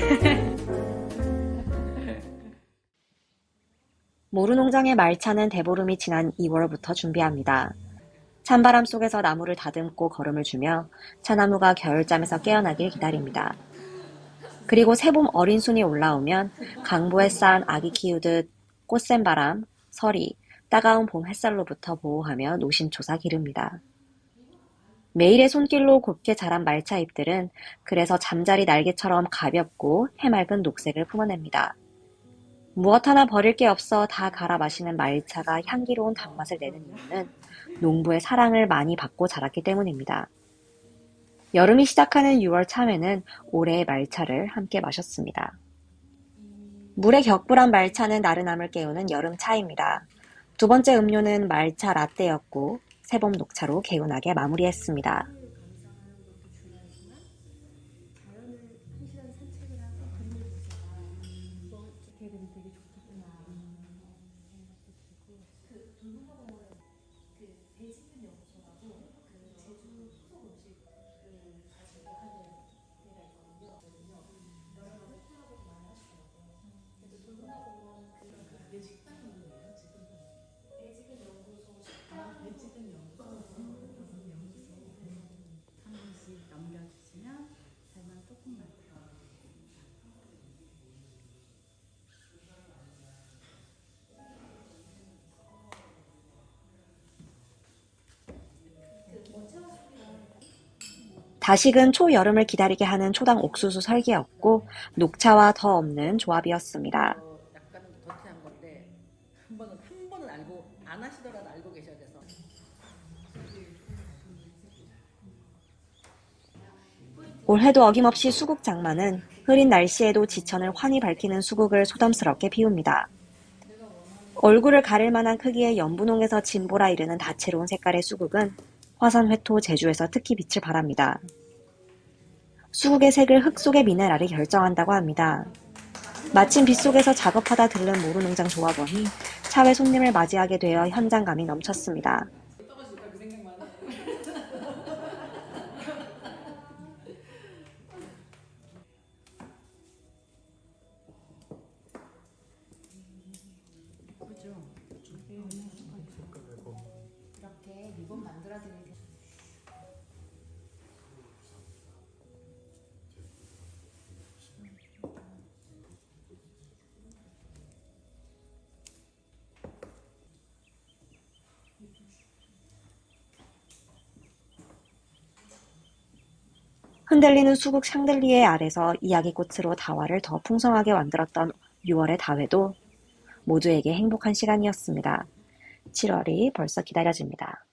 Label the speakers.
Speaker 1: 모르 농장의 말차는 대보름이 지난 2월부터 준비합니다. 찬바람 속에서 나무를 다듬고 걸음을 주며 차나무가 겨울잠에서 깨어나길 기다립니다. 그리고 새봄 어린 순이 올라오면 강보에 싼 아기 키우듯 꽃샘바람, 서리, 따가운 봄 햇살로부터 보호하며 노심초사 기릅니다. 매일의 손길로 곱게 자란 말차 잎들은 그래서 잠자리 날개처럼 가볍고 해맑은 녹색을 품어냅니다. 무엇 하나 버릴 게 없어 다 갈아 마시는 말차가 향기로운 단맛을 내는 이유는 농부의 사랑을 많이 받고 자랐기 때문입니다. 여름이 시작하는 6월 참외는 올해의 말차를 함께 마셨습니다. 물에 격불한 말차는 나른함을 깨우는 여름 차입니다. 두 번째 음료는 말차 라떼였고 새봄 녹차로 개운하게 마무리했습니다.
Speaker 2: 한 번씩 넘겨주시면 살만 조금만 더.
Speaker 1: 다식은 초여름을 기다리게 하는 초당 옥수수 설계였고 녹차와 더 없는 조합이었습니다. 올해도 어김없이 수국 장마는 흐린 날씨에도 지천을 환히 밝히는 수국을 소담스럽게 피웁니다. 얼굴을 가릴 만한 크기의 연분홍에서 진보라 이르는 다채로운 색깔의 수국은 화산 회토 제주에서 특히 빛을 발합니다. 수국의 색을 흙 속의 미네랄이 결정한다고 합니다. 마침 빗속에서 작업하다 들른 모루 농장 조합원이 차회 손님을 맞이하게 되어 현장감이 넘쳤습니다. 흔들리는 수국 샹들리에 아래서 이야기꽃으로 다화를 더 풍성하게 만들었던 6월의 다회도 모두에게 행복한 시간이었습니다. 7월이 벌써 기다려집니다.